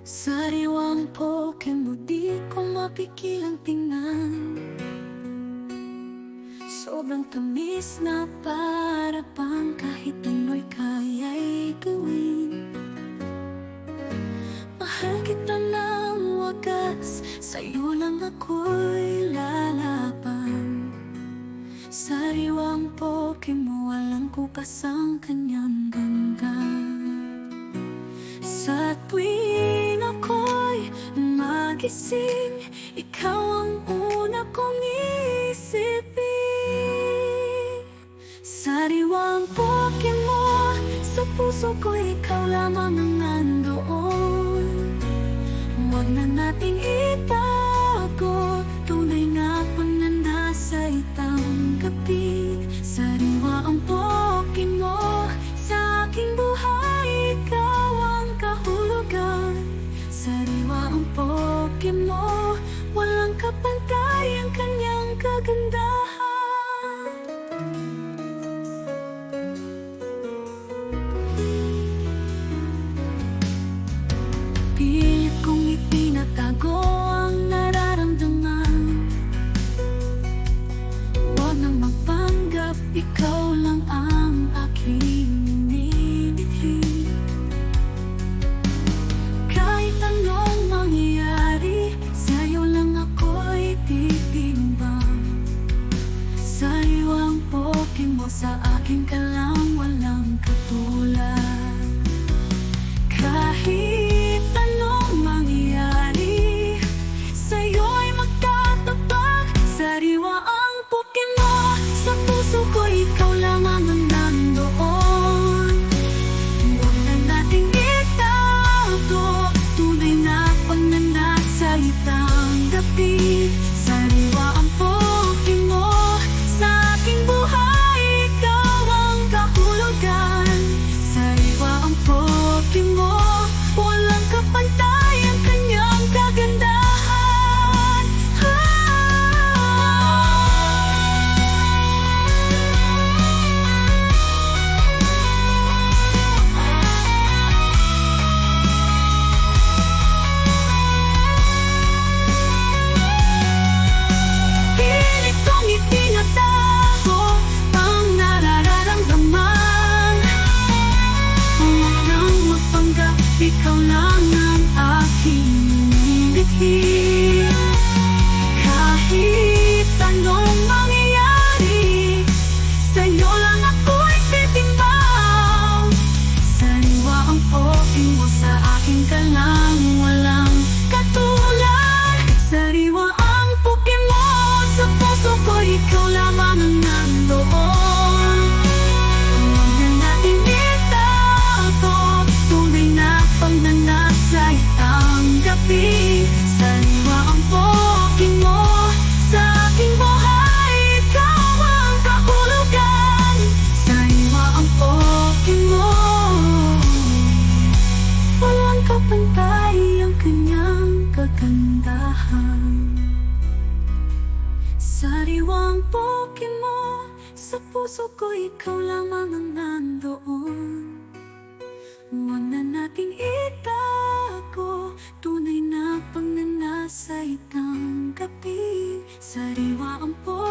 Sa iwang poken mo di ko mapigilang tingnan. Sobrang tamis na para bang kahit ano'y kaya'y gawin. Mahal kita ng wagas, sa'yo lang ako'y lalaban. Sariwang poke mo, walang kukas ang kanyang ganda Sa tuwing magising Ikaw ang una kong isipin. Sariwang Pokemon Sa puso ko ikaw lamang ang nandoon. Huwag na nating itago Kapantay ang kanyang kagandahan. Pilit kong itinatago ang nararamdaman. Huwag nang magpanggap, ikaw lang ko ikaw lamang ang You. Sa puso ko ikaw lamang ang nandoon. Huwag na nating itago. Tunay na pagnanasa itang gabi Sariwa ang Pokemon